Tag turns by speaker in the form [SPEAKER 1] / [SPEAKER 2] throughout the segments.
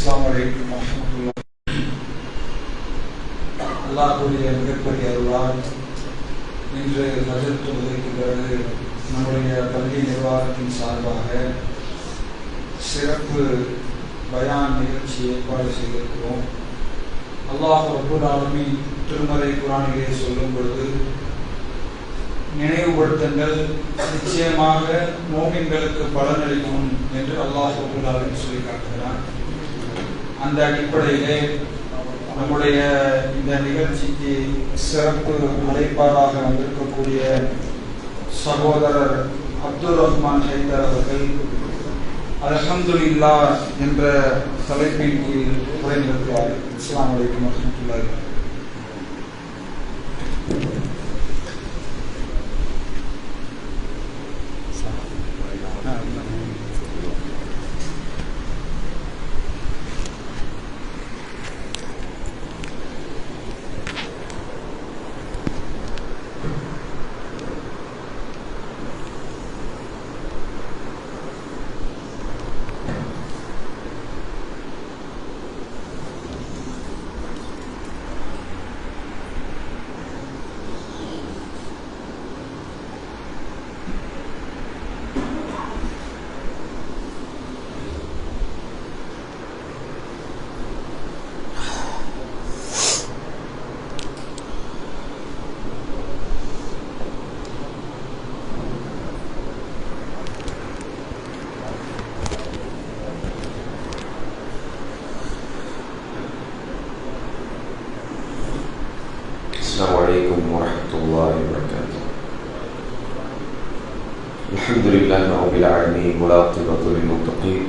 [SPEAKER 1] அஸ்ஸலாமு அலைக்கும் வரஹ்மத்துல்லாஹி அல்லாஹ்வுடைய மிகப்பெரிய அருளால் இன்று ஃபஜர் தொழுகைக்கு பிறகு நம்முடைய பள்ளி நிர்வாகத்தின் சார்பாக சிறப்பு பயான் நிகழ்ச்சி ஏற்பாடு செய்திருக்கிறோம். அல்லாஹ் ரபுல் ஆலமீன் திருமறை குரானிலே சொல்லும் பொழுது நினைவுபடுத்துங்கள் நிச்சயமாக மோமின்களுக்கு பலனளிக்கும் என்று அல்லாஹ் ரபுல் ஆலமீன் சொல்லி காட்டுகிறான் அந்த அடிப்படையிலே நம்முடைய இந்த நிகழ்ச்சிக்கு சிறப்பு அழைப்பாளராக வந்திருக்கக்கூடிய சகோதரர் அப்துல் ரஹ்மான் ஹைதர் அவர்கள் அல்ஹம்துலில்லா என்ற தலைப்பின் கீழ் உரைநிறுத்துவார் இஸ்லாம் வலைக்கம் வரஹ்மத்துல்லாஹி
[SPEAKER 2] السلام عليكم ورحمة الله وبركاته الحمد لله رب العالمين والعاقبة للمتقين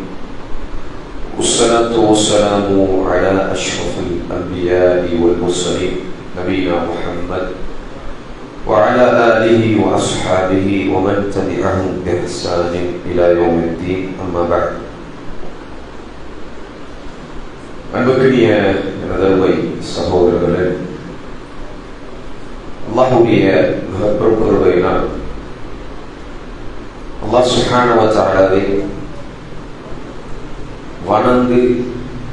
[SPEAKER 2] والصلاة والسلام على أشرف الأنبياء والمرسلين نبينا محمد وعلى آله وأصحابه ومن تبعهم بإحسان إلى يوم الدين أما بعد அன்புக்குரிய எனதருமை சகோதரர்களே அல்லாஹுடைய மிகப்பெரும் அல்லாஹ் சுஹானவ வணந்து வணங்கு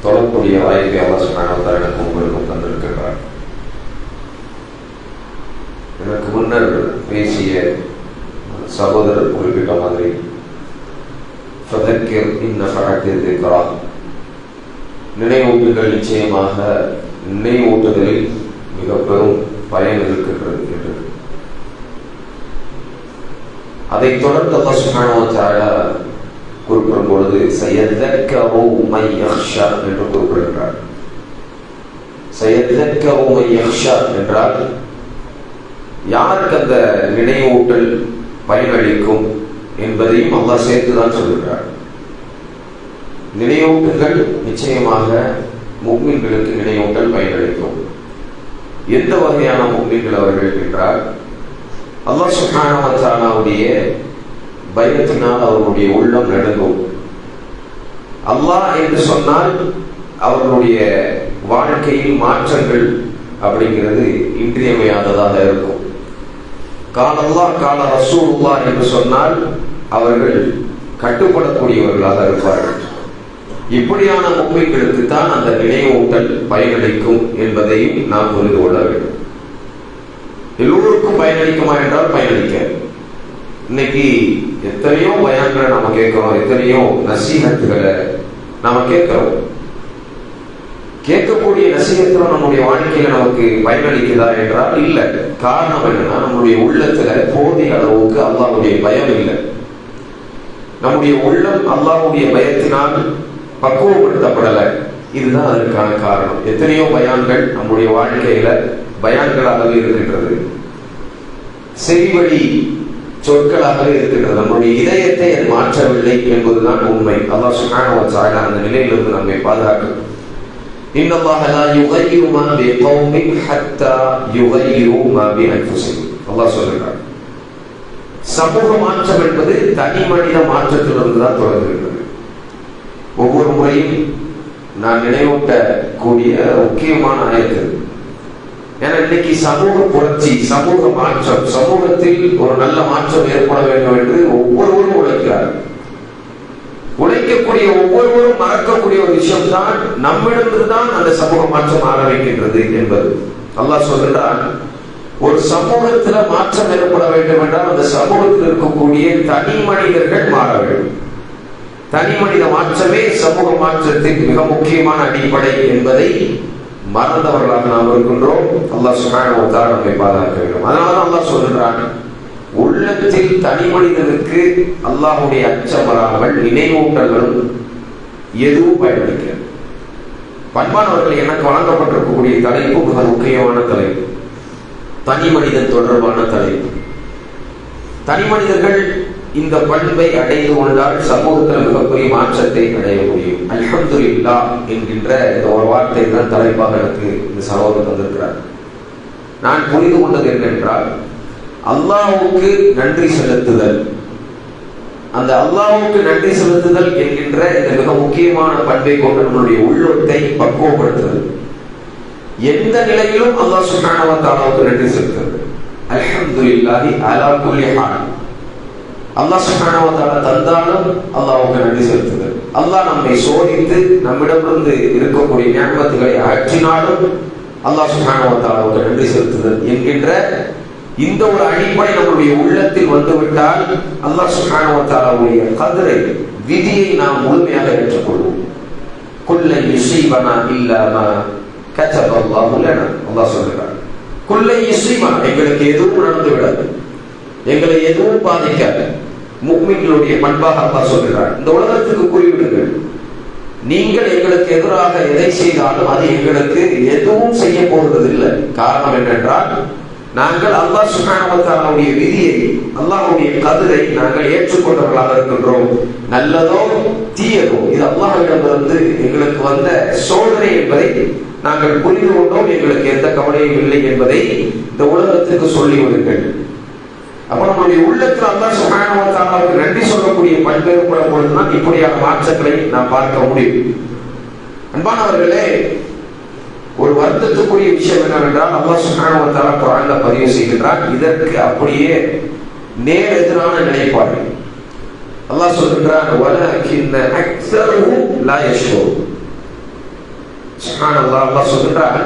[SPEAKER 2] தொழக்கூடிய வாய்ப்பை அல்லாஹ் சுஹானவத்தார் எனக்கு உங்களுக்கும் தந்திருக்கின்றார் எனக்கு முன்னர் பேசிய சகோதரர் குறிப்பிட்ட மாதிரி ஃபதக்கிர் இன்ன ஃபஅத்திர் நினைவூட்டுகள் நிச்சயமாக நினைவூட்டுதலில் மிக பெரும் பயன் இருக்கின்றது என்று. அதை தொடர்ந்து அல்லாஹ் சுப்ஹானஹு வ தஆலா குறிப்பிடும் பொழுது சயதக்கரு மை யக்ஷா என்று குறிப்பிடுகிறார். சயதக்கரு மை யக்ஷா என்றால் யாருக்கு அந்த நினைவூட்டல் பயனளிக்கும் என்பதையும் அல்லாஹ் சேர்த்துதான் சொல்கிறார் நினைவூட்டுகள் நிச்சயமாக முக்மின்களுக்கு நினைவூட்டல் பயனளிக்கும். எந்த வகையான முக்மீன்கள் அவர்கள் என்றால் அல்லாஹ் சுஹானவத்தாலாவுடைய பயத்தினால் அவர்களுடைய உள்ளம் நடுங்கும். அல்லாஹ் என்று சொன்னால் அவர்களுடைய வாழ்க்கையில் மாற்றங்கள் அப்படிங்கிறது இன்றியமையாததாக இருக்கும். கால கால ரசூல்லா என்று சொன்னால் அவர்கள் கட்டுப்படக்கூடியவர்களாக இருப்பார்கள். இப்படியான உண்மைகளுக்கு தான் அந்த நினைவூட்டல் பயனளிக்கும் என்பதையும் நாம் புரிந்து கொள்ள வேண்டும். எல்லோருக்கும் பயனளிக்குமா என்றால் பயனளிக்க இன்னைக்கு எத்தனையோ பயான்களை நம்ம கேட்கிறோம் எத்தனையோ நசீகத்துகளை நாம கேட்கிறோம். கேட்கக்கூடிய நசீகத்துல நம்முடைய வாழ்க்கையில நமக்கு பயனளிக்குதா என்றால் இல்ல. காரணம் என்னன்னா நம்முடைய உள்ளத்துல போதிய அளவுக்கு அல்லாவுடைய பயம் இல்லை. நம்முடைய உள்ளம் அல்லாவுடைய பயத்தினால் பக்குவப்படுத்தப்படலை. இதுதான் அதற்கான காரணம். எத்தனையோ பயான்கள் நம்முடைய வாழ்க்கையில பயான்களாகவே இருக்கின்றது. செறிவழி சொற்களாகவே இருக்கின்றது. நம்முடைய இதயத்தை அது மாற்றவில்லை என்பதுதான் உண்மை. அதான் சுகான அந்த நிலையிலிருந்து நம்மை பாதுகாக்கும். இன்னமாக யுகையுமா பி கௌமின் ஹத்தா யுகையுமா பி அன்புசிங் அல்லாஹ் சொல்லுகிறார் சமூக மாற்றம் என்பது தனி மனித மாற்றத்திலிருந்து தான் தொடங்குகிறது ஒவ்வொரு முறையும் நான் நினைவூட்டக்கூடிய முக்கியமான ஆயத்து. ஏன்னா இன்னைக்கு சமூக புரட்சி சமூக மாற்றம் சமூகத்தில் ஒரு நல்ல மாற்றம் ஏற்பட வேண்டும் என்று ஒவ்வொருவரும் உழைக்கிறார் உழைக்கக்கூடிய ஒவ்வொருவரும் மறக்கக்கூடிய ஒரு விஷயம் தான் நம்மிடமிருந்து தான் அந்த சமூக மாற்றம் ஆரம்பிக்கின்றது என்பது. அல்லாஹ் சொல்கிறான் ஒரு சமூகத்துல மாற்றம் ஏற்பட வேண்டும் என்றால் அந்த சமூகத்தில் இருக்கக்கூடிய தனி மனிதர்கள் மாற வேண்டும். தனி மனித மாற்றமே சமூக மாற்றத்திற்கு மிக முக்கியமான அடிப்படை என்பதை மறந்தவர்களாக நாம் இருக்கின்றோம். அல்லாஹ் சுகான நம்மை பாதுகாக்க வேண்டும். அதனால அல்லாஹ் சொல்கிறான் உள்ளத்தில் தனி மனிதனுக்கு அல்லாஹுடைய அச்சம் வராமல் நினைவூட்டல்களும் எதுவும் பயன்படுத்த பண்பானவர்கள் எனக்கு வழங்கப்பட்டிருக்கக்கூடிய தலைப்பு மிக முக்கியமான தலைப்பு. தனி மனிதன் தொடர்பான தலைப்பு. தனி மனிதர்கள் இந்த பண்பை அடைந்து கொண்டால் சமூகத்தில் மிகப்பெரிய மாற்றத்தை அடைய முடியும். அல்ஹம்துலில்லா என்கின்ற இந்த ஒரு வார்த்தை தான் தலைப்பாக எனக்கு இந்த சகோதரர் தந்திருக்கிறார். நான் புரிந்து கொண்டது என்னென்றால் அல்லாவுக்கு நன்றி செலுத்துதல். அந்த அல்லாவுக்கு நன்றி செலுத்துதல் என்கின்ற இந்த மிக முக்கியமான பண்பை கொண்டு நம்மளுடைய உள்ளத்தை பக்குவப்படுத்துதல். எந்த நிலையிலும் அல்லாஹ் சுப்ஹானஹு வ நன்றி செலுத்துறது அல்ஹம்துலில்லாஹி அலா குல்லி ஹான் அல்லாஹ் சுப்ஹானஹு தந்தாலும் அல்லாஹ்வுக்கு நன்றி செலுத்துது. அல்லாஹ் நம்மை சோதித்து நம்மிடமிருந்து இருக்கக்கூடிய ஞாபகத்துகளை அகற்றினாலும் அல்லாஹ் சுப்ஹானஹு வ நன்றி செலுத்துது என்கின்ற இந்த ஒரு அடிப்படை நம்முடைய உள்ளத்தில் வந்துவிட்டால் அல்லாஹ் சுப்ஹானஹு கதிரை விதியை நாம் முழுமையாக ஏற்றுக்கொள்வோம். குல்ல இசைவனா இல்லாம மா கதப லனா. அல்லாஹ் சொல்கிறார் குல்லை இசைவன் எங்களுக்கு எதுவும் நடந்து விடாது எங்களை எதுவும் பாதிக்காது. முக்மின்களுடைய பண்பாக அப்பா சொல்கிறார் இந்த உலகத்துக்கு கூறிவிடுங்கள். நீங்கள் எங்களுக்கு எதிராக எதை செய்தாலும் அது எங்களுக்கு எதுவும் செய்ய போகிறது இல்லை காரணம் என்னென்றால் நாங்கள் அல்லாஹ் சுகானவத்தாலுடைய விதியை அல்லாஹுடைய கதிரை நாங்கள் ஏற்றுக்கொண்டவர்களாக இருக்கின்றோம். நல்லதோ தீயதோ இது அல்லாஹிடமிருந்து எங்களுக்கு வந்த சோதனை என்பதை நாங்கள் புரிந்து கொண்டோம். எங்களுக்கு எந்த கவலையும் இல்லை என்பதை இந்த உலகத்துக்கு சொல்லி விடுங்கள் அப்ப நம்மளுடைய உள்ளத்தில் அல்லா சுகானவத்தாலுக்கு நன்றி சொல்லக்கூடிய பல்வேறுபடும் பொழுதுதான் இப்படியான மாற்றங்களை நாம் பார்க்க முடியும். அன்பானவர்களே ஒரு வருத்தத்துக்குரிய விஷயம் என்னவென்றால் அல்லா சுப்ஹானஹு குரான்ல பதிவு செய்கின்றார். இதற்கு அப்படியே நேர் எதிரான நிலைப்பாடு. அல்லாஹ் சொல்கின்றான் வலக்கின்ன அக்ஸருஹும் லா யஷ்குரு சுப்ஹானல்லாஹ் அல்லாஹ் சொல்கின்றான்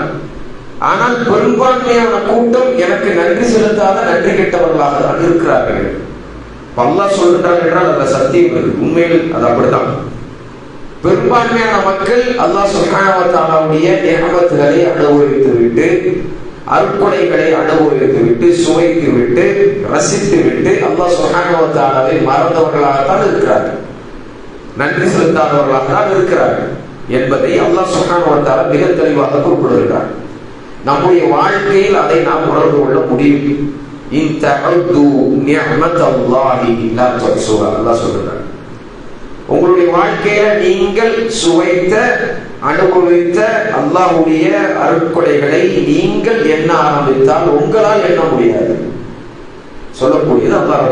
[SPEAKER 2] ஆனால் பெரும்பான்மையான கூட்டம் எனக்கு நன்றி செலுத்தாத நன்றி கெட்டவர்களாக தான் இருக்கிறார்கள். பல்லா சொல்கின்றான் என்றால் அதுல சத்தியம் இருக்கு உண்மையில் அது அப்படித்தான். பெரும்பான்மையான மக்கள் அல்லாஹ் சுஹானவத்தாலாவுடைய நியமத்துகளை அனுபவித்து விட்டு அருட்கொடைகளை அனுபவித்து விட்டு சுவைத்து விட்டு ரசித்து விட்டு அல்லாஹ் சுஹானவத்தாலாவை மறந்தவர்களாகத்தான் இருக்கிறார்கள். நன்றி செலுத்தாதவர்களாக தான் இருக்கிறார்கள் என்பதை அல்லாஹ் சுஹானவத்தாலா மிக தெளிவாக குறிப்பிடுகிறார். நம்முடைய வாழ்க்கையில் அதை நாம் உணர்ந்து கொள்ள முடியும். இந்த நியமத் உங்களுடைய வாழ்க்கையில நீங்கள் சுவைத்த அனுபவித்த அல்லாஹுடைய அருட்கொடைகளை நீங்கள் எண்ண ஆரம்பித்தால் உங்களால் எண்ண முடியாது. சொல்லக்கூடியது அல்லாஹ்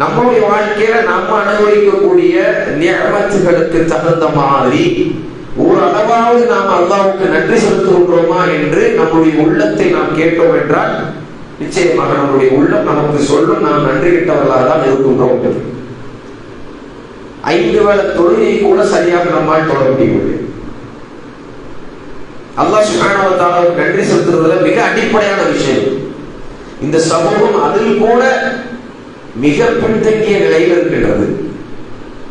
[SPEAKER 2] நம்மளுடைய வாழ்க்கையில நம்ம அனுபவிக்கக்கூடிய நியமத்துகளுக்கு தகுந்த மாதிரி ஒரு அளவாவது நாம் அல்லாவுக்கு நன்றி செலுத்துகின்றோமா என்று நம்முடைய உள்ளத்தை நாம் கேட்டோம் என்றால் நிச்சயமாக நம்முடைய உள்ளம் நமக்கு சொல்லும் நாம் நன்றி கிட்டவர்களாக தான் இருக்கின்றோம் ஐந்து வேளை தொழுகையை கூட சரியாக நம்மால் தொட முடியவில்லை. அல்லாஹ் சுகானவத்தாலும் நன்றி செலுத்துறதுல மிக அடிப்படையான விஷயம். இந்த சமூகம் அதில் கூட மிக பின்தங்கிய நிலையில் இருக்கின்றது.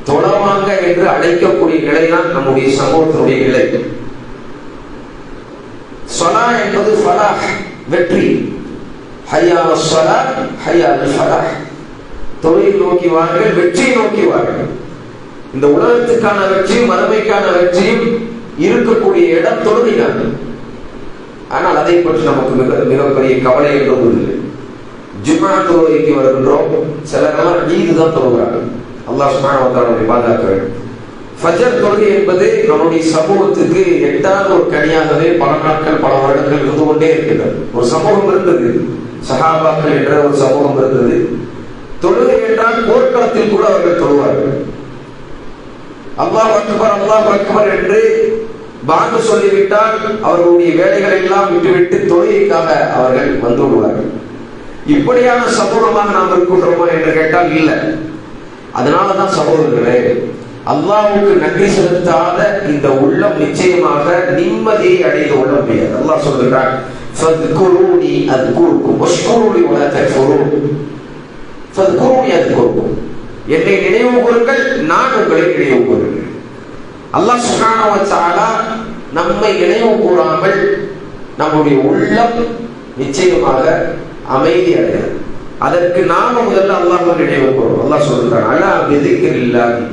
[SPEAKER 2] தொழவாங்க என்று அழைக்கக்கூடிய நிலைதான் நம்முடைய சமூகத்தினுடைய நிலை. சொலா என்பது ஃபலாஹ் வெற்றி. ஹையா சொலா ஹையா ஃபலாஹ் தொழில் நோக்கி வாருங்கள் வெற்றியை நோக்கி வாருங்கள். இந்த உலகத்துக்கான வெற்றியும் மறுமைக்கான வெற்றியும் இருக்கக்கூடிய இடம் தொழுகைதான் ஆனால் அதை பற்றி நமக்கு மிக மிகப்பெரிய கவலை என்றும் இல்லை. ஜும்மா தொழுகைக்கு வருகின்றோம். நேரம் ஈது தான் தொழுகிறார்கள். அல்லாஹ் சுப்ஹானஹு வ வேண்டும் ஃபஜர் தொழுகை என்பது நம்முடைய சமூகத்துக்கு எட்டாத ஒரு கனியாகவே பல நாட்கள் பல வருடங்கள் இருந்து கொண்டே இருக்கின்றது. ஒரு சமூகம் இருந்தது. சஹாபாக்கள் என்ற ஒரு சமூகம் இருந்தது. தொழுகை என்றால் போர்க்களத்தில் கூட அவர்கள் தொழுவார்கள். அல்லாஹ் அக்பர் அல்லாஹ் அக்பர் என்று பாங்கு சொல்லிவிட்டால் அவர்களுடைய வேலைகளை எல்லாம் விட்டுவிட்டு தொழுகைக்காக அவர்கள் வந்து விடுவார்கள். இப்படியான சமூகமாக நாம் இருக்கின்றோமா என்று கேட்டால் இல்லை. அதனாலதான் சகோதரர்களே அல்லாஹ்வுக்கு நன்றி செலுத்தாத இந்த உள்ளம் நிச்சயமாக நிம்மதியை அடைந்து கொள்ள முடியாது அல்லாஹ் சொல்கிறான் ஃபத்குரூனி அத்குருக்கும் வஷ்குரூனி வலா தக்ஃபுரூன். ஃபத்குரூனி அத்குருக்கும். என்னை நினைவு கூறுங்கள் நான் உங்களை நினைவு கூறுகிறேன். அல்லாஹ் சுப்ஹானஹு வ தஆலா நம்மை நினைவு கூறாமல் நம்முடைய உள்ளம் நிச்சயமாக அமைதி அடையாது அதற்கு நாம முதல்ல அல்லாஹ் நினைவு கூறும் அல்லாஹ் சொல்றான் அலா பிதிக்ரில்லாஹி?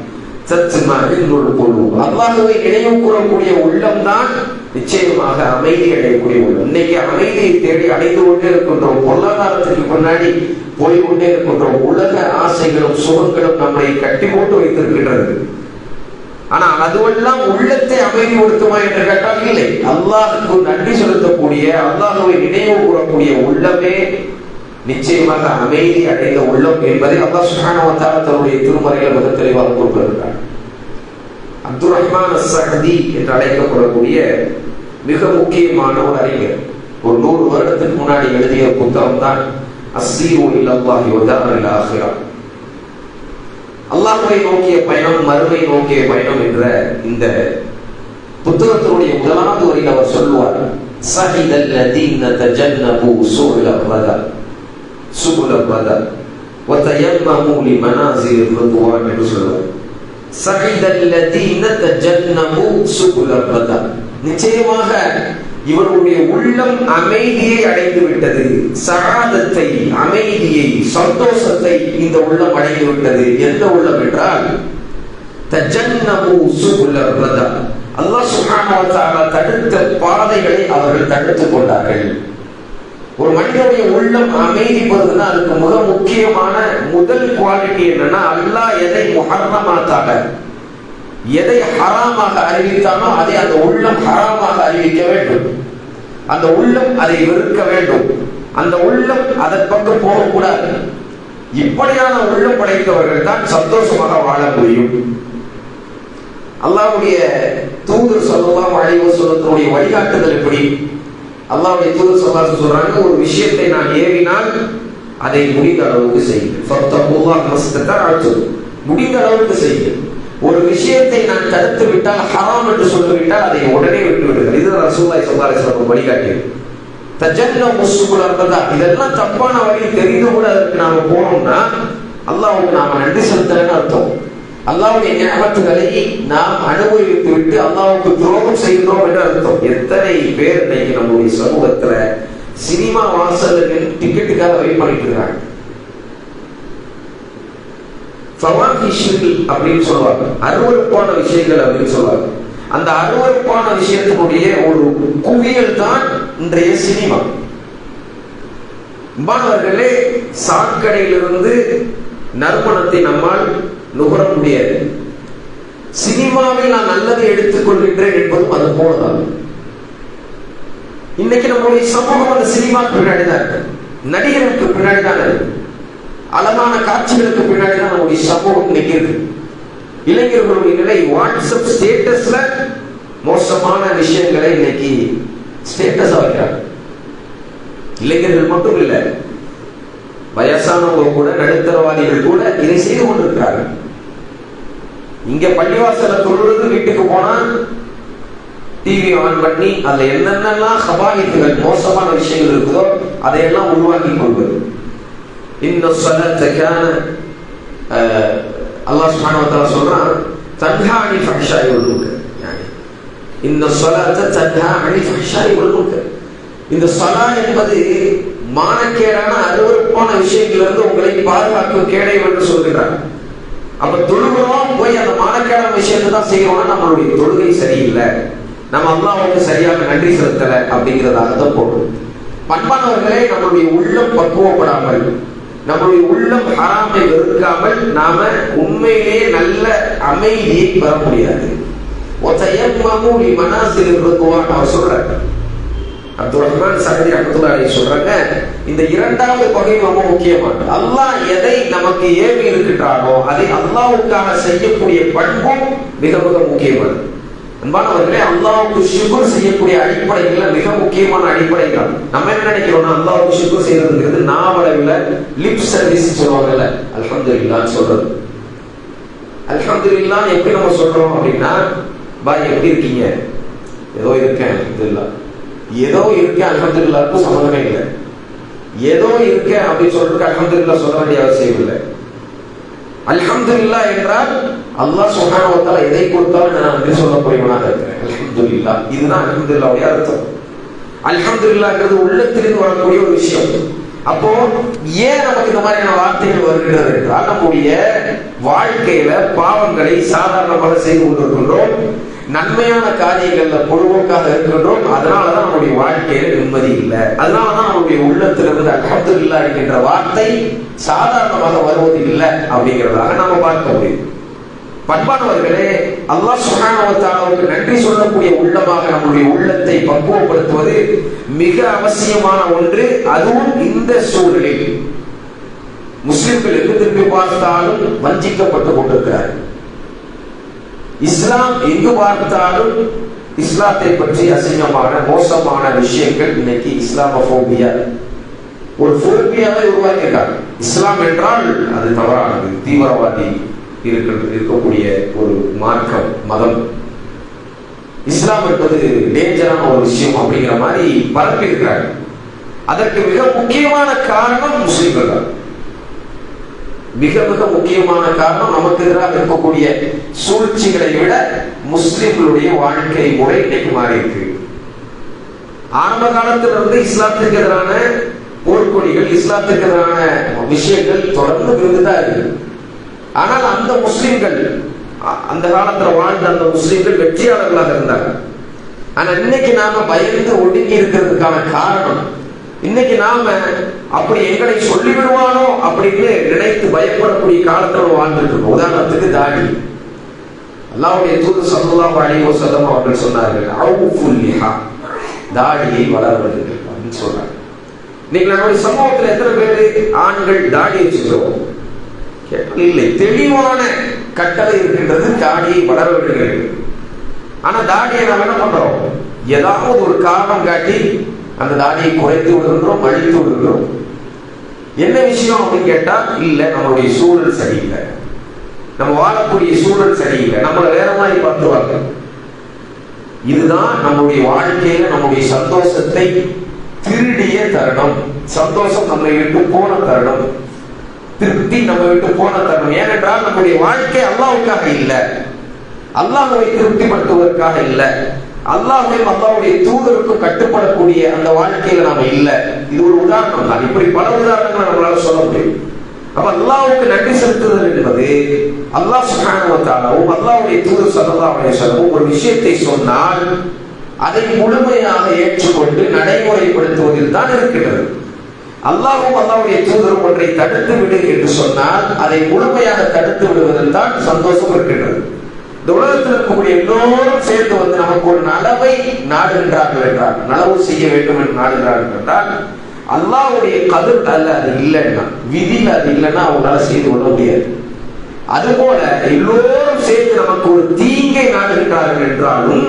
[SPEAKER 2] தத்மஇன்னுல் குலூப் அல்லாஹ்வை நினைவு கூறக்கூடிய உள்ளம் தான் நிச்சயமாக அமைதி அடையக்கூடிய உள்ளம். இன்னைக்கு அமைதியை தேடி அடைந்து கொண்டே இருக்கின்றோம். பொருளாதாரத்துக்கு முன்னாடி போய் கொண்டே இருக்கின்றோம். உலக ஆசைகளும் சுகங்களும் நம்மை கட்டி போட்டு வைத்திருக்கின்றது. ஆனால் அதுவெல்லாம் உள்ளத்தை அமைதிப்படுத்துமா என்று கேட்டால் இல்லை. அல்லாஹுக்கு நன்றி செலுத்தக்கூடிய அல்லாஹுவை நினைவு கூறக்கூடிய உள்ளமே நிச்சயமாக அமைதி அடைந்த உள்ளம் என்பதை அல்லா சுப்ஹானஹு தன்னுடைய திருமறையில் மிக தெளிவாக குறிப்பிட்டிருக்கிறார் அப்துல் ரஹ்மான் சஹதி என்று அழைக்கப்படக்கூடிய மிக முக்கியமான ஒரு அறிஞர். ஒரு நூறு வருடத்துக்கு முன்னாடி எழுதிய புத்தகம் தான் அஸ்ஸீரு இல்லல்லாஹி வ தாரில் அல்லாஹுவை நோக்கிய பயணம் மறுமை நோக்கிய பயணம் என்ற இந்த புத்தகத்தினுடைய முதலாவது வரையில் அவர் சொல்லுவார் சஹிதல் லதீன தஜன்னபு சூழல் Radha subul al-bala wa tayammamu li manazil ridwan Rasulullah sa'idal ladina tajannabu subul al-bala நிச்சயமாக இவருடைய உள்ளம் அமைதியை அடைந்து விட்டது சகாதத்தை அமைதியை சந்தோஷத்தை இந்த உள்ளம் அடைந்து விட்டது எந்த உள்ளம் என்றால் அல்லாஹ் சுகான தடுத்த பாதைகளை அவர்கள் தடுத்துக் கொண்டார்கள். ஒரு மனிதனுடைய உள்ளம் அமைதி பெறுதுன்னா அதுக்கு மிக முக்கியமான முதல் குவாலிட்டி என்னன்னா அல்லாஹ் எதை முஹர்ரமாத்தாக எதை ஹராமாக அறிவித்தானோ அதை அந்த உள்ளம் ஹராமாக அறிவிக்க வேண்டும். அந்த உள்ளம் அதை வெறுக்க வேண்டும். அந்த உள்ளம் அதன் பக்கம் போகக்கூடாது. இப்படியான உள்ளம் படைத்தவர்கள் தான் சந்தோஷமாக வாழ முடியும். அல்லாவுடைய தூதர் சொல்லலாம் அழைவு சொல்லத்தினுடைய வழிகாட்டுதல் எப்படி? அல்லாவுடைய தூதர் சொல்லா சொல்றாங்க ஒரு விஷயத்தை நான் ஏவினால் அதை முடிந்த அளவுக்கு செய்யுங்கள் முடிந்த அளவுக்கு செய்யுங்கள் ஒரு விஷயத்தை நான் தடுத்து விட்டால் ஹராம் என்று சொல்லிவிட்டால் அதை உடனே விட்டு விடுங்கள். இது ரசூல்லாய் சொல்லாரை சொல்லும் வழிகாட்டியது. தஜல்ல முசுகுல இருந்ததா இதெல்லாம் தப்பான வழி தெரிந்து கூட அதற்கு நாம போனோம்னா அல்லாவுக்கு நாம நன்றி செலுத்தலன்னு அர்த்தம். அல்லாவுடைய ஞாபகத்துகளை நாம் அனுபவித்து விட்டு அல்லாவுக்கு துரோகம் செய்கிறோம் என்று அர்த்தம். எத்தனை பேர் இன்னைக்கு நம்முடைய சமூகத்துல சினிமா வாசல்கள் டிக்கெட்டுக்காக வெயிட் பண்ணிட்டு இருக்காங்க. அப்படின்னு சொல்லுவாங்க. அருவறுப்பான விஷயங்கள் அப்படின்னு சொல்லுவாங்க. அந்த அருவறுப்பான விஷயத்தினுடைய ஒரு குவியல் தான் இன்றைய சினிமா. மாணவர்களே சாக்கடையிலிருந்து நறுமணத்தை நம்மால் நுகர முடியாது சினிமாவில் நான் நல்லதை எடுத்துக் கொள்கின்றேன் என்பதும் அது போலதான். இன்னைக்கு நம்முடைய சமூகம் அந்த சினிமாக்கு பின்னாடி தான் இருக்கு. நடிகருக்கு பின்னாடி தான் இருக்கு. அழகான காட்சிகளுக்கு பின்னாடி தான் நம்முடைய சமூகம் இன்னைக்கு இருக்கு இளைஞர்களுடைய நிலை வாட்ஸ்அப் ஸ்டேட்டஸ்ல மோசமான விஷயங்களை இன்னைக்கு ஸ்டேட்டஸ் வைக்கிறாங்க. இளைஞர்கள் மட்டும் இல்லை வயசானவங்க கூட நடுத்தரவாதிகள் கூட இதை செய்து கொண்டிருக்கிறார்கள். இங்க பள்ளிவாசல தொழுறது வீட்டுக்கு போனா டிவி ஆன் பண்ணி அதுல என்னென்னலாம் சபாகித்துகள் மோசமான விஷயங்கள் இருக்குதோ அதையெல்லாம் உருவாக்கி கொள்வது. இந்த சொலத்தக்கான அல்லாஹ் சுப்ஹானஹு சொல்றான் தன்ஹாணி அனில் ஃபஹ்ஷாய் இந்த சொலத்தை தன்ஹா அணி ஃபஹ்ஷாய் வல் இந்த சலா என்பது மானக்கேடான அருவறுப்பான விஷயங்களிலிருந்து உங்களை பாதுகாக்கும் கேடை என்று சொல்கிறார் அப்ப தொழுகிறோம் போய் அந்த மானக்கேடான விஷயத்தை தான் செய்யறோம்னா நம்மளுடைய தொழுகை சரியில்லை. நம்ம அல்லாவுக்கு சரியாக நன்றி செலுத்தல அப்படிங்கிறதாக தான் போடும் பண்பானவர்களே நம்மளுடைய உள்ளம் பக்குவப்படாமல் நம்மளுடைய உள்ளம் ஹராமை வெறுக்காமல் நாம உண்மையிலேயே நல்ல அமைதியை பெற முடியாது. ஒத்தையம்மூலி மனாசில் இருக்குவான் அவர் சொல்றாரு அப்துல் ரஹ்மான் சகதி அப்துல்லாஹி சொல்றாங்க இந்த இரண்டாவது பகை ரொம்ப முக்கியமானது. அல்லாஹ் எதை நமக்கு ஏவி இருக்கின்றானோ அதை அல்லாவுக்காக செய்யக்கூடிய பண்பும் மிக மிக முக்கியமானது. அன்பானவர்களே அல்லாவுக்கு சுகர் செய்யக்கூடிய அடிப்படைகள் மிக முக்கியமான அடிப்படைகள். நம்ம என்ன நினைக்கிறோம்னா அல்லாவுக்கு சுகர் செய்யறதுங்கிறது நாவளவில் லிப் சர்வீஸ் சொல்லுவாங்கல்ல அல்ஹம்துலில்லாஹ் சொல்றது. அல்ஹம்துலில்லா எப்படி நம்ம சொல்றோம் அப்படின்னா பாய் எப்படி இருக்கீங்க? ஏதோ இருக்கேன் அல்ஹம்துலில்லா ஏதோ இருக்கேன் அல்ஹம்துலில்லாவுக்கும் சம்மந்தமே இல்லை. ஏதோ இருக்கேன் அப்படின்னு சொல்றதுக்கு அல்ஹம்துலில்லா சொல்ல வேண்டிய அவசியம் இல்லை. அல்ஹம்துலில்லா என்றால் அல்லாஹ் சுகானவத்தால் எதை கொடுத்தாலும் நான் நன்றி சொல்லக்கூடியவனாக இருக்கிறேன். அல்ஹம்துலில்லா இதுதான் அல்ஹம்துலில்லாவுடைய அர்த்தம். அல்ஹம்துலில்லாங்கிறது உள்ளத்திலிருந்து வரக்கூடிய ஒரு விஷயம். அப்போ ஏன் நமக்கு இந்த மாதிரியான வார்த்தைகள் வருகிறது என்றால் நம்முடைய வாழ்க்கையில பாவங்களை சாதாரணமாக செய்து கொண்டிருக்கின்றோம். நன்மையான காரியங்கள்ல பொழுவுக்காக இருக்கின்றோம். அதனாலதான் நம்முடைய வாழ்க்கையில நிம்மதி இல்லை. அதனாலதான் நம்முடைய உள்ளத்திலிருந்து அல்ஹம்துலில்லா என்கின்ற வார்த்தை சாதாரணமாக வருவது இல்லை அப்படிங்கிறதாக நாம பார்க்க முடியும். பண்பானவர்களே அல்லாஹ் சுப்ஹானஹு நன்றி சொல்லக்கூடிய உள்ளமாக நம்முடைய உள்ளத்தை பக்குவப்படுத்துவது மிக அவசியமான ஒன்று. அதுவும் இந்த சூழலில். முஸ்லிம்கள் எங்கு திரும்பி பார்த்தாலும் வஞ்சிக்கப்பட்டு கொண்டிருக்கிறார்கள். இஸ்லாம் எங்கு பார்த்தாலும் இஸ்லாத்தை பற்றி அசிங்கமான மோசமான விஷயங்கள் இன்னைக்கு இஸ்லாமோபியா ஒரு போபியாவை உருவாக்கியிருக்காங்க. இஸ்லாம் என்றால் அது தவறானது தீவிரவாதி இருக்கிறது இருக்கக்கூடிய ஒரு மார்க்கம் மதம். இஸ்லாம் என்பது டேஞ்சரான ஒரு விஷயம் அப்படிங்கிற மாதிரி பரப்பி இருக்கிறாங்க அதற்கு மிக முக்கியமான காரணம் முஸ்லிம்கள் தான். மிக மிக முக்கியமான காரணம் நமக்கு எதிராக இருக்கக்கூடிய சூழ்ச்சிகளை விட முஸ்லிம்களுடைய வாழ்க்கை முறை இன்னைக்கு மாறி இருக்கு. ஆரம்ப காலத்துல இருந்து இஸ்லாத்துக்கு எதிரான போர்க்கொடிகள் இஸ்லாத்துக்கு எதிரான விஷயங்கள் தொடர்ந்து இருந்துதான் இருக்கு. ஆனால் அந்த முஸ்லிம்கள் அ- அந்த காலத்துல வாழ்ந்த அந்த முஸ்லிம்கள் வெற்றியாளர்களாக இருந்தாங்க. ஆனா இன்னைக்கு நாம பயந்து ஒடுங்கி இருக்கிறதுக்கான காரணம் இன்னைக்கு நாம அப்படி எங்களை சொல்லிவிடுவானோ அப்படின்னு நினைத்து பயப்படக்கூடிய காலத்துல வாழ்ந்துட்டு இருக்கோம். உதாரணத்துக்கு தாடி அல்லாவுடைய தூது சல்லல்லாஹு அலைஹி வஸல்லம் அவர்கள் சொன்னார்கள் அவுஃபுல் தாடியை வளர்வதுங்கள் அப்படின்னு சொல்றாங்க. இன்னைக்கு நம்முடைய சமூகத்துல எத்தனை பேர் ஆண்கள் தாடி வச்சுக்கிறோம்? இல்லை. தெளிவான கட்டளை இருக்கின்றது தாடியை வளர விடுகிறது ஆனா தாடியை நம்ம என்ன பண்றோம்? ஏதாவது ஒரு காரணம் காட்டி அந்த தாடியை குறைத்து விடுகின்றோம் அழித்து விடுகின்றோம். என்ன விஷயம் அப்படின்னு கேட்டா இல்ல நம்மளுடைய சூழல் சரியில்லை. நம்ம வாழக்கூடிய சூழல் சரியில்லை. நம்மளை வேற மாதிரி பார்த்துருவாங்க. இதுதான் நம்முடைய வாழ்க்கையில நம்முடைய சந்தோஷத்தை திருடிய தருணம். சந்தோஷம் நம்மை விட்டு போன தருணம். திருப்தி நம்ம விட்டு போன தருணம். ஏனென்றால் நம்முடைய வாழ்க்கை அல்லாவுக்காக இல்ல. திருப்தி திருப்திப்படுத்துவதற்காக இல்லை. அல்லாஹையும் அல்லாவுடைய தூதருக்கும் கட்டுப்படக்கூடிய அந்த வாழ்க்கையில நாம இல்ல. இது ஒரு உதாரணம் தான். இப்படி பல உதாரணங்களை நம்மளால சொல்ல முடியும். அப்ப அல்லாவுக்கு நன்றி செலுத்துதல் என்பது அல்லாஹ் சுப்ஹானஹு அல்லாவுடைய தூதர் ஸல்லல்லாஹு சொல்லவும் ஒரு விஷயத்தை சொன்னால் அதை முழுமையாக ஏற்றுக்கொண்டு நடைமுறைப்படுத்துவதில் தான் இருக்கின்றது. அல்லாஹும் அல்லாவுடைய தூதரும் ஒன்றை தடுத்து விடு என்று சொன்னால் அதை முழுமையாக தடுத்து விடுவதில் தான் சந்தோஷம் இருக்கின்றது. இந்த உலகத்தில் இருக்கக்கூடிய எல்லோரும் சேர்ந்து வந்து நமக்கு ஒரு நலவை நாடுகின்றார்கள் என்றால் நலவு செய்ய வேண்டும் என்று நாடுகிறார்கள் என்றால் அல்லாவுடைய கதிர் அல்ல அது இல்லைன்னா விதியில் அது இல்லைன்னா அவங்களால செய்து கொள்ள முடியாது. அதுபோல எல்லோரும் சேர்ந்து நமக்கு ஒரு தீங்கை நாடுகின்றார்கள் என்றாலும்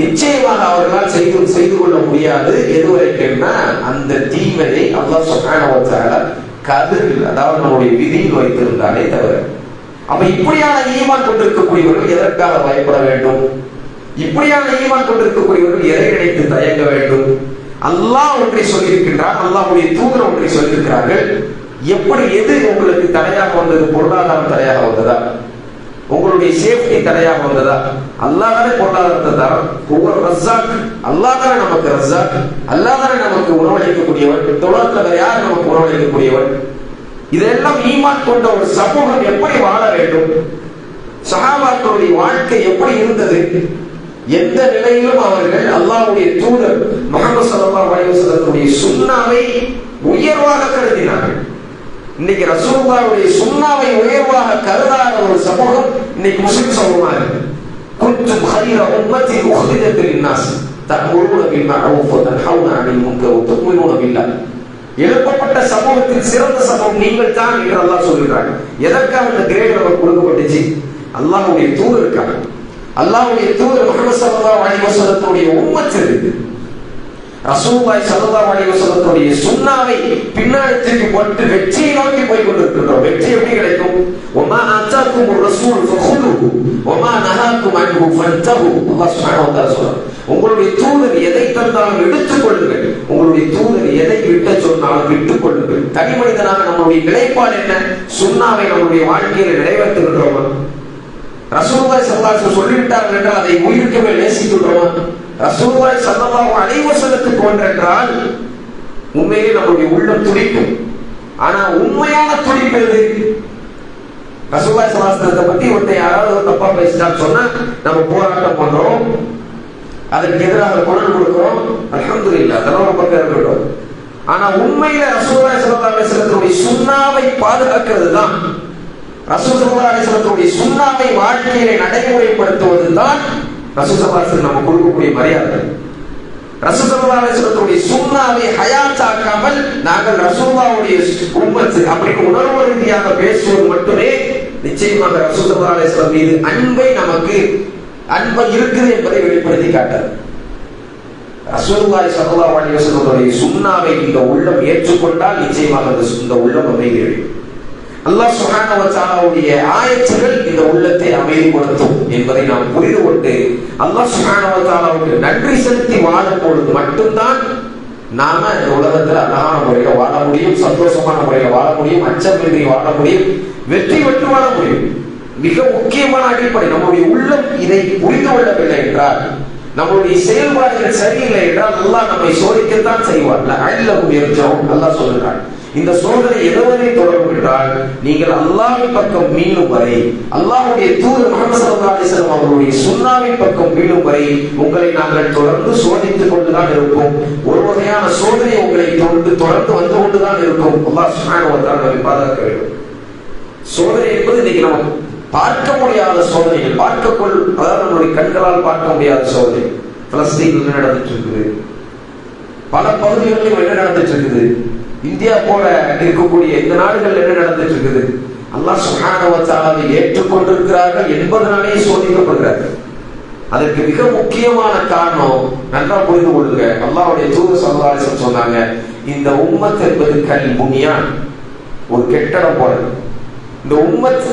[SPEAKER 2] நிச்சயமாக அவர்களால் செய்து செய்து கொள்ள முடியாது. எதுவரைக்கும்னா அந்த தீமையை அல்லாஹ் சொன்ன கதிரில் அதாவது நம்முடைய விதியில் வைத்திருந்தாலே தவிர. அப்ப இப்படியான ஈமான் கொண்டிருக்கக்கூடியவர்கள் எதற்காக பயப்பட வேண்டும்? இப்படியான ஈமான் கொண்டிருக்கக்கூடியவர்கள் எதை நினைத்து தயங்க வேண்டும்? அல்லாஹ் ஒன்றை சொல்லியிருக்கின்றார் அல்லாவுடைய தூதர் ஒன்றை சொல்லியிருக்கிறார்கள். எப்படி எது உங்களுக்கு தடையாக வந்தது? பொருளாதாரம் தடையாக வந்ததா? உங்களுடைய சேஃப்டி தடையாக வந்ததா? அல்லாஹ் தானே பொருளாதாரத்தை தரம் ஒவ்வொரு ரஸ்ஸாக் அல்லாஹ் தானே நமக்கு ரஸ்ஸாக் அல்லாஹ் தானே நமக்கு உணவளிக்கக்கூடியவன் இந்த யார் நமக்கு உணவளிக்கக்கூடியவன்? இதெல்லாம் ஈமான் கொண்ட ஒரு சமூகம் எப்படி வாழ வேண்டும் சஹாபாக்களுடைய வாழ்க்கை எப்படி இருந்தது எந்த நிலையிலும் அவர்கள் அல்லாஹ்வுடைய தூதர் முகமது ஸல்லல்லாஹு அலைஹி வஸல்லமுடைய சுன்னாவை உயர்வாக கருதினார்கள் இன்னைக்கு ரசூலுல்லாஹ்வுடைய சுன்னாவை உயர்வாக கருதாத ஒரு சமூகம் இன்னைக்கு முஸ்லிம் சமூகமா இருக்கு குன்தும் خير أمة أخرجت للناس تأمرون بالمعروف وتنهون عن المنكر وتؤمنون بالله எழுப்பப்பட்ட சமூகத்தில் சிறந்த சமூகம் நீங்கள் தான் என்று அல்லாஹ் சொல்கிறாங்க. எதற்காக இந்த கிரேட் நமக்கு கொடுக்கப்பட்டுச்சு? அல்லாஹ்வுடைய தூதருக்காக. அல்லாஹ்வுடைய தூதர் முகமது சல்லா அலைஹி வஸல்லத்துடைய உம்மத் இது ரசூலுல்லாஹி ஸல்லல்லாஹு அலைஹி வஸல்லத்துடைய சுன்னாவை பின்னாடி திருப்பி போட்டு வெற்றியை நோக்கி போய் கொண்டிருக்கின்றோம். வெற்றி எப்படி கிடைக்கும்? ஒமா அத்தாக்கும் ரசூல் ஃபഖுதுஹு ஒமா நஹாக்கும் அன்ஹு ஃபன்தஹு. அல்லாஹ் சுப்ஹானஹு வ தஆலா சொல்றார் உங்களுடைய தூதர் எதை தந்தாலும் எடுத்துக் கொள்ளுங்கள். உங்களுடைய தூதர் எதை விட்ட சொன்னாலும் விட்டுக் கொள்ளுங்கள். தனி மனிதனாக நம்மளுடைய நிலைப்பாடு என்ன? சுன்னாவை நம்முடைய வாழ்க்கையில நிறைவேற்றுகின்றோமா? ரசூலுல்லாஹி ஸல்லல்லாஹு சொல்லிவிட்டார்கள் என்றால் அதை உயிருக்கவே நேசிக்கின்றோமா ரசூலுல்லாஹி ஸல்லல்லாஹு அலைஹி வஸல்லத்துக்கு ஒன்றென்றால் உண்மையே நம்முடைய உள்ளம் துடிக்கும். ஆனா உண்மையான துடிப்பு எது? ரசூலுல்லாஹி ஸல்லல்லாஹு பத்தி ஒருத்தன் யாராவது ஒரு தப்பா பேசிட்டான்னு சொன்னா நம்ம போராட்டம் பண்றோம். அதற்கு எதிராக குரல் கொடுக்கிறோம். அல்ஹம்துலில்லாஹ் அதெல்லாம் ஒரு பக்கம் இருக்கட்டும். ஆனா உண்மையில ரசூலுல்லாஹி ஸல்லல்லாஹு அலைஹி வஸல்லத்துடைய சுன்னாவை பாதுகாக்கிறது தான் ரசூல் ஸல்லல்லாஹு அலைஹி வஸல்லத்துடைய சுன்னாவை வாழ்க்கையிலே நடைமுறைப்படுத்துவது தான் ரசூல் நம்ம கொடுக்கக்கூடிய மரியாதை. ரசூசபாசனத்துடைய ஸல்லல்லாஹு ஹயாத்தாக்காமல் நாங்கள் ரசூல்லாவுடைய உம்மத்து அப்படின்னு உணர்வு ரீதியாக பேசுவது மட்டுமே நிச்சயமாக ரசூல் மீது அன்பை நமக்கு அன்பை இருக்குது என்பதை வெளிப்படுத்தி காட்டார் ரசூல்லாய் ஸல்லல்லாஹு அலைஹி வஸல்லமுடைய இந்த உள்ளம் ஏற்றுக்கொண்டால் நிச்சயமாக இந்த உள்ளம் அமைதியடையும் அல்லாஹ் சுப்ஹானஹு வ இந்த உள்ளத்தை அமைதிப்படுத்தும் என்பதை நாம் புரிந்து கொண்டு அல்லாஹ் சுப்ஹானஹு நன்றி செலுத்தி வாழும் பொழுது மட்டும்தான் நாம இந்த உலகத்துல அழகான முறையில வாழ முடியும் சந்தோஷமான முறையில வாழ முடியும் அச்சமின்றி வாழ முடியும் வெற்றி பெற்று வாழ முடியும். மிக முக்கியமான அடிப்படை நம்முடைய உள்ளம் இதை புரிந்து கொள்ளவில்லை என்றால் நம்முடைய செயல்பாடுகள் சரியில்லை என்றால் அல்லாஹ் நம்மை சோதிக்கத்தான் செய்வார் அழிலகும் இருக்கிறோம் அல்லாஹ் சொல்லுகிறான். இந்த சோதனை எதுவரை தொடரும் என்றால் நீங்கள் அல்லாவின் பக்கம் மீளும் வரை அல்லாவுடைய தூது முகமது ஸல்லல்லாஹு அலைஹி அவர்களுடைய பக்கம் மீளும் வரை உங்களை நாங்கள் தொடர்ந்து சோதித்துக் கொண்டுதான் இருப்போம். ஒரு வகையான சோதனை உங்களை தொடர்ந்து தொடர்ந்து வந்து கொண்டுதான் இருக்கும். அல்லா சுப்ஹானஹு நம்மை பாதுகாக்க வேண்டும். சோதனை என்பது இன்னைக்கு நம்ம பார்க்க முடியாத சோதனைகள். பார்க்க கொள் அதாவது நம்மளுடைய கண்களால் பார்க்க முடியாத சோதனை. பலஸ்தீன் நடந்துட்டு இருக்குது? பல பகுதிகளிலும் என்ன நடந்துட்டு இருக்குது? இந்தியா போல இருக்கக்கூடிய இந்த நாடுகள் என்ன நடந்துட்டு இருக்குது? அல்லா சுப்ஹானஹு ஏற்றுக்கொண்டிருக்கிறார்கள் என்பதனாலே சோதிக்கப்படுகிறார்கள் அதற்கு மிக முக்கியமான காரணம் நல்லா புரிந்து கொள்ளுங்க. அல்லாவுடைய தூர சமுதாயம் சொன்னாங்க இந்த உம்மத் என்பது கல் புனியான் ஒரு கெட்டடம் போல. இந்த உம்மத்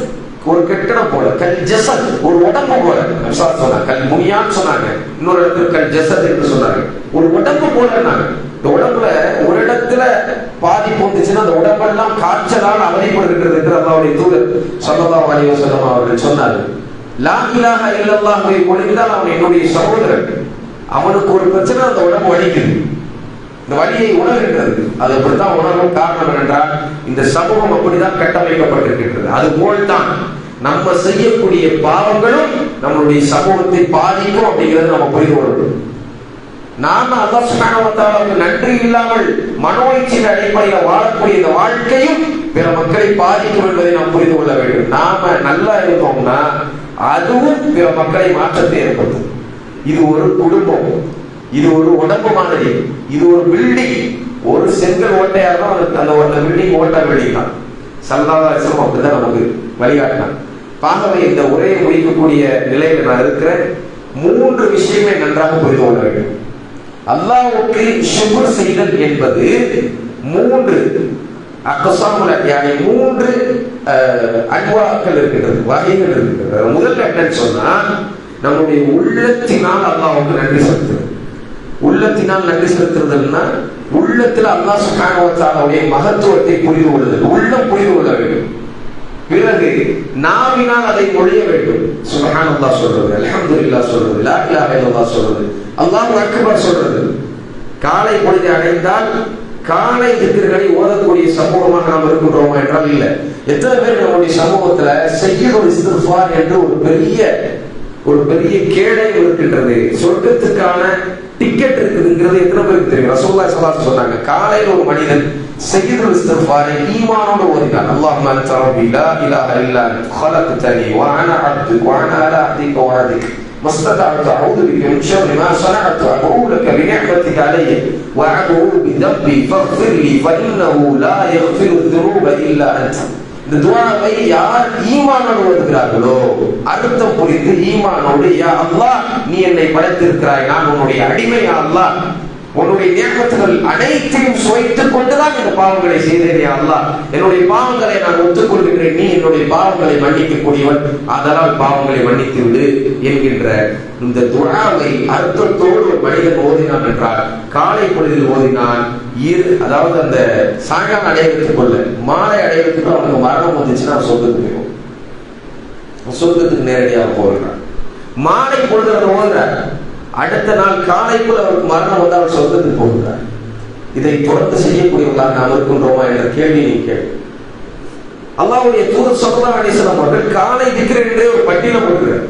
[SPEAKER 2] ஒரு கெட்டடம் போல கல் ஜசத் ஒரு உடம்பு போல. சொன்னாங்க கல் முனியான்னு சொன்னாங்க இன்னொரு இடத்துல கல் ஜசத் என்று சொன்னாங்க. ஒரு உடம்பு போலன்னாங்க. இந்த உடம்புல ஒரு இடத்துல பாதிப்பு வந்துச்சுன்னா அந்த உடம்பெல்லாம் காய்ச்சலால் அவதிப்படுகிறது என்று அல்லாவுடைய தூதர் சல்லதா அலைஹி வஸல்லம் அவர்கள் சொன்னார் லா இலாஹ இல்லல்லாஹ் அவன் என்னுடைய சகோதரன். அவனுக்கு ஒரு பிரச்சனை அந்த உடம்பு வலிக்குது. இந்த வழியை உணர்கின்றது. அது அப்படித்தான் உணரும் காரணம் என்றால் இந்த சமூகம் அப்படிதான் கட்டமைக்கப்பட்டிருக்கின்றது. அது போல்தான் நம்ம செய்யக்கூடிய பாவங்களும் நம்மளுடைய சமூகத்தை பாதிக்கும் அப்படிங்கிறது நம்ம புரிந்து கொள்ளணும் நாம அல்லாஹ் நன்றி இல்லாமல் மனோயிச்சின் அடிப்படையில் வாழக்கூடிய இந்த வாழ்க்கையும் பிற மக்களை பாதிக்கும் என்பதை நாம் புரிந்து கொள்ள வேண்டும். நாம நல்லா இருந்தோம்னா அதுவும் பிற மக்களை மாற்றத்தை ஏற்படுத்தும். இது ஒரு குடும்பம். இது ஒரு உடம்பு மாதிரி. இது ஒரு பில்டிங் ஒரு செங்கல் ஓட்டையா தான் அந்த அந்த ஒரு பில்டிங் ஓட்டா பில்டிங் தான். சல்லாதாசம் அப்படிதான் நமக்கு வழிகாட்டினான் பாகவே இந்த உரையை முடிக்கக்கூடிய நிலையில நான் இருக்கிறேன். மூன்று விஷயமே நன்றாக புரிந்து கொள்ள வேண்டும். அல்லாவுக்கு சுகர் செய்தல் என்பது மூன்று அக்கசாமுல யானை மூன்று அன்வாக்கள் இருக்கின்றது வகைகள் இருக்கின்றது. முதல்ல என்னன்னு சொன்னா நம்முடைய உள்ளத்தினால் அல்லாவுக்கு நன்றி செலுத்துறது. உள்ளத்தினால் நன்றி செலுத்துறதுன்னா உள்ளத்தில் அல்லாஹ் சுப்ஹானஹு மகத்துவத்தை புரிந்து கொள்ளுதல் உள்ளம் புரிந்து கொள்ள வேண்டும். பிறகு நாவினால் அதை மொழிய வேண்டும். சுப்ஹானல்லாஹ் சொல்றது அல்ஹம்துலில்லாஹ் சொல்றது லா இலாஹ இல்லல்லாஹ் சொல்றது அல்லாஹ் அக்பர் சொல்றது. காலை பொழுது அடைந்தால் காலை திக்கர்களை ஓதக்கூடிய சமூகமாக நாம் இருக்கின்றோமா என்றால் இல்ல. எத்தனை பேர் நம்முடைய சமூகத்துல செய்யல் இஸ்திஃபார் என்று ஒரு பெரிய ஒரு பெரிய கேடை இருக்கின்றது சொர்க்கத்துக்கான டிக்கெட் இருக்குதுங்கிறது எத்தனை பேருக்கு தெரியும் ரசூல்லா ஸல்லல்லாஹு சொன்னாங்க காலையில் ஒரு மனிதன் செய்யுதுல் இஸ்திஃபாரை ஈமானோடு ஓதினான் அல்லாஹும்ம அன்த ரப்பி லா இலாஹ இல்லா அன்த خلقتني وانا عبدك وانا على عهدك ووعدك ما استطعت اعوذ بك من شر ما صنعت ابو لك بنعمتك علي وابو بذنبي فاغفر لي فانه لا يغفر الذنوب الا انت இந்த துவாவை யார் ஈமானோடு ஓதுகிறார்களோ அர்த்தம் புரிந்து ஈமானோடு யா அல்லா நீ என்னை படைத்திருக்கிறாய் நான் உன்னுடைய அடிமை அல்லா உன்னுடைய நியமத்துகள் அனைத்தையும் சுவைத்துக் கொண்டுதான் இந்த பாவங்களை செய்தேனே அல்லா என்னுடைய பாவங்களை நான் ஒத்துக்கொள்கின்றேன் நீ என்னுடைய பாவங்களை மன்னிக்க கூடியவன் அதனால் பாவங்களை மன்னித்து விடு என்கின்ற இந்த துழாவை அர்த்தத்தோடு ஒரு மனிதன் ஓதினான் என்றால் காலை பொழுதில் ஓதினான் ஈர் அதாவது அந்த சாயங்காலம் அடையறதுக்கு கொள்ள மாலை அடையறதுக்கு அவனுக்கு மரணம் வந்துச்சுன்னா அவன் சொர்க்கத்துக்கு போயிடும் சொர்க்கத்துக்கு நேரடியாக போகிறான் மாலை பொழுது அவர் அடுத்த நாள் காலைக்குள் அவருக்கு மரணம் வந்து அவர் சொர்க்கத்துக்கு போகிறார் இதை தொடர்ந்து செய்யக்கூடியவர்களாக நாம் இருக்கின்றோமா என்ற கேள்வி நீ கேள்வி அல்லாவுடைய தூதர் சொல்லா அலிசலம் அவர்கள் காலை திக்கிறேன் ஒரு பட்டியல போட்டுக்கிறார்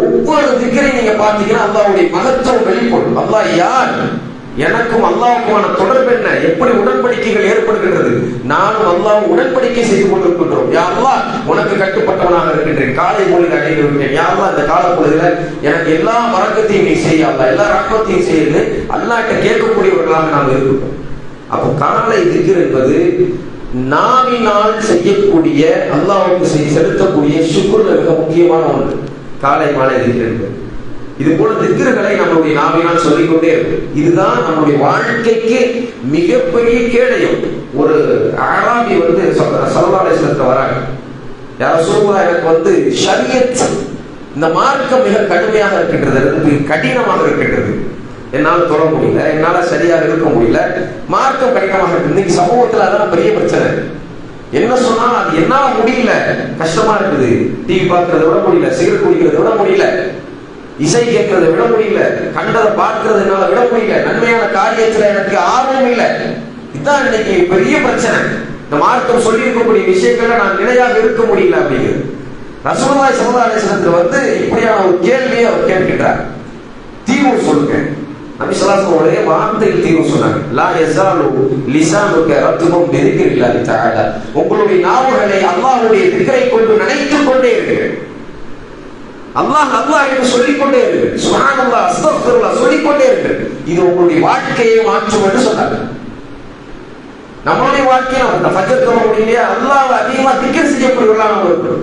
[SPEAKER 2] ஒவ்வொரு திக்கரை நீங்க பாத்தீங்கன்னா அல்லாவுடைய மகத்துவம் வெளிப்படும். அல்லா யார் எனக்கும் அல்லாவுக்குமான தொடர்பு என்ன? எப்படி உடன்படிக்கைகள் ஏற்படுகின்றது? நானும் அல்லாவும் உடன்படிக்கை செய்து கொண்டிருக்கின்றோம். யாரெல்லாம் உனக்கு கட்டுப்பட்டவனாக இருக்கின்றேன். காலை பொழுது அடைந்து விட்டேன். யா இந்த கால பொழுதுல எனக்கு எல்லா வழக்கத்தையும் நீ செய்ய எல்லா ரக்கத்தையும் செய்யுது அல்லாட்ட கேட்கக்கூடியவர்களாக நாம் இருக்கிறோம் அப்போ காலை திக்ர் என்பது நாவினால் செய்யக்கூடிய அல்லாவுக்கு செலுத்தக்கூடிய சுக்குர்ல மிக முக்கியமான ஒன்று. காலை மாலை திக்ர் என்பது. இது போல திக்கிர்களை நம்மளுடைய நாவினால் சொல்லிக்கொண்டே இருக்கு. இதுதான் நம்முடைய வாழ்க்கைக்கு மிகப்பெரிய கேடயம். ஒரு ஆராமி வந்து சரவாலேஸ்வரத்தை வராங்க. யார சொல்லுவா எனக்கு வந்து ஷரியத் இந்த மார்க்கம் மிக கடுமையாக இருக்கின்றது. எனக்கு கடினமாக இருக்கின்றது. என்னால் தொட முடியல என்னால சரியாக இருக்க முடியல. மார்க்கம் கடினமாக இருக்கு இன்னைக்கு சமூகத்துல அதான் பெரிய பிரச்சனை. என்ன சொன்னா அது என்னால முடியல. கஷ்டமா இருக்குது. டிவி பார்க்கறத விட முடியல. சிகரெட் குடிக்கிறத விட முடியல. இசை கேட்கறதை விட முடியல. கண்டதை பார்க்கறது என்னால விட முடியல. நன்மையான காரியத்துல எனக்கு ஆர்வம் இல்லை. இதுதான் இன்னைக்கு பெரிய பிரச்சனை. இந்த மார்க்கம் சொல்லி இருக்கக்கூடிய விஷயங்கள்ல நான் நிலையாக இருக்க முடியல அப்படிங்கிறது. ரசூலுல்லாஹி ஸல்லல்லாஹு வந்து இப்படியான ஒரு கேள்வியை அவர் கேட்கின்றார். தீர்வு சொல்லுங்க. நபி ஸல்லல்லாஹு வார்த்தையில் தீர்வு சொன்னாங்க லா எசாலு லிசானுக்க ரத்துவம் பிதிக்ரில்லாஹி தஆலா. உங்களுடைய நாவுகளை அல்லாஹ்வுடைய திக்ரை கொண்டு நினைத்துக் கொண்டே இருக்கிறேன் அல்லாஹ் அல்லாஹ் என்று சொல்லிக்கொண்டே இருக்கு. சுஹான் அல்லாஹ் அஸ்தக்ஃபிருல்லாஹ் சொல்லிக்கொண்டே இருக்கு. இது உங்களுடைய வாழ்க்கையை மாற்றும் என்று சொன்னாங்க. நம்மளுடைய வாழ்க்கையை நம்ம ஃபஜர் தொழ அல்லாஹ் அதிகமா திக்கர் செய்யக்கூடியவர்களா நம்ம இருக்கிறோம்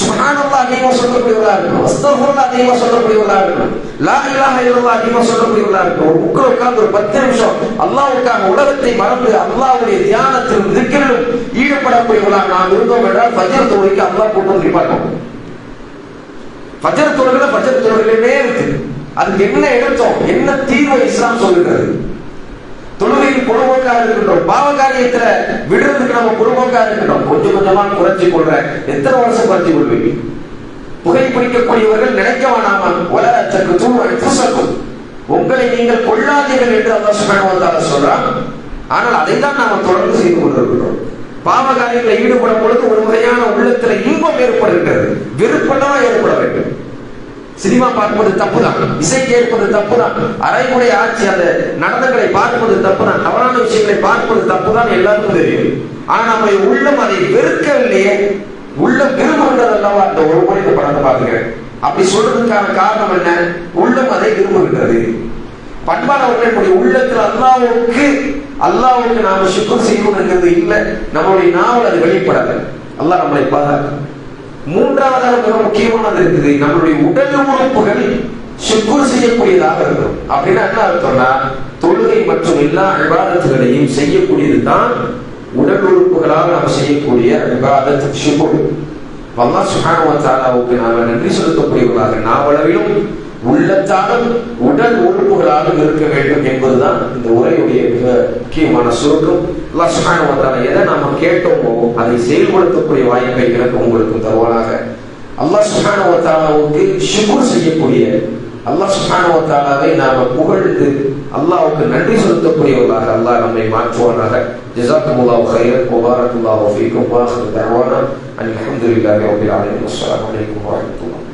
[SPEAKER 2] சுஹான் அல்லாஹ் அதிகமா சொல்லக்கூடியவர்களா இருக்கணும். அஸ்தக்ஃபிருல்லாஹ் அதிகமா சொல்லக்கூடியவர்களா இருக்கணும். லா இலாஹ இல்லல்லாஹ் அதிகமா சொல்லக்கூடியவர்களா இருக்கணும். ஒரு புக்கில் உட்கார்ந்து ஒரு பத்து நிமிஷம் அல்லாஹ்வுக்காக உலகத்தை மறந்து அல்லாஹ்வுடைய தியானத்திலும் திக்கிலும் ஈடுபடக்கூடியவர்களாக நாம் இருந்தோம் என்றால் ஃபஜர் தொழுகைக்கு அல்லாஹ் கூட்டம் வந்து பஜர் தொழுகையில பஜர் தொழுகையிலே இருக்கு அதுக்கு என்ன எடுத்தோம்? என்ன தீர்வை இஸ்லாம் சொல்லுகிறது? தொழுகையில் பொழுவோக்கா இருக்கின்றோம். பாவ காரியத்துல விடுறதுக்கு நம்ம குடும்பக்காக இருக்கின்றோம். கொஞ்சம் கொஞ்சமா குறைச்சி கொள்றேன் எத்தனை வருஷம் குறைச்சி கொள்வீங்க? புகைப்பிடிக்கக்கூடியவர்கள் நினைக்க வேணாமா உலகத்திற்கு தூள் புசக்கும் உங்களை நீங்கள் கொள்ளாதீர்கள் என்று அல்லா சுபஹானஹு சொல்றான். ஆனால் அதை தான் நாம் தொடர்ந்து செய்து கொண்டிருக்கிறோம் பாவகாரியங்களை ஈடுபடும் பொழுது ஒரு முறையான உள்ளத்துல இன்பம் ஏற்படுகின்றது. விருப்பம் ஏற்பட வேண்டும். சினிமா பார்ப்பது தப்புதான். இசை கேட்பது தப்புதான். அரைமுறை ஆட்சி அந்த நடனங்களை பார்ப்பது தப்புதான். தவறான விஷயங்களை பார்ப்பது தப்புதான் எல்லாருக்கும் தெரியும். ஆனா நம்முடைய உள்ளம் அதை வெறுக்கவில்லையே உள்ளம் விரும்புகின்றது அல்லவா அந்த ஒரு முறை இந்த படத்தை பார்க்கிறேன். அப்படி சொல்றதுக்கான காரணம் என்ன? உள்ளம் அதை விரும்புகின்றது. பண்பானவர்களுடைய உள்ளத்தில் அல்லாவுக்கு அல்லாவுக்கு நாம சுத்தம் செய்யணுங்கிறது இல்லை. நம்மளுடைய நாவல் அது வெளிப்படாது அல்லாஹ் நம்மளை பாதுகாக்கும். மூன்றாவதாக மிக முக்கியமானது இருக்குது. நம்மளுடைய உடல் உறுப்புகள் சுக்குர் செய்யக்கூடியதாக இருக்கும். அப்படின்னா என்ன அர்த்தம்னா தொழுகை மற்றும் எல்லா விவாதத்துகளையும் செய்யக்கூடியது தான் உடல் உறுப்புகளாக நாம் செய்யக்கூடிய விவாதத்து சுக்குர் அல்லாஹ் சுஹானுவ தாலாவுக்கு நாம நன்றி செலுத்தக்கூடியவர்களாக நாவளவிலும் உள்ளத்தாலும் உடல் உறுப்புகளாலும் இருக்க வேண்டும் என்பதுதான் இந்த உரையுடைய மிக முக்கியமான சுருக்கம். அல்லாஹ் எதை நாம கேட்டோமோ அதை செயல்படுத்தக்கூடிய வாய்ப்பை எனக்கு உங்களுக்கு தருவானாக. அல்லாஹ் சுஹானுவ தாலாவுக்கு செய்யக்கூடிய அல்லாஹ் சுஹானுவ நாம புகழ்ந்து அல்லாவுக்கு நன்றி செலுத்தக்கூடியவர்களாக அல்லாஹ் நம்மை மாற்றுவானாக. ஜஸாக்குமுல்லாஹு கைரன் முபாரக்குல்லாஹு ஃபீக்கும் வாஹிரு தஅவானா அனில் ஹம்துலில்லாஹி ரப்பில் ஆலமீன். அஸ்ஸலாமு அலைக்கும் வரஹ்மத்துல்லாஹி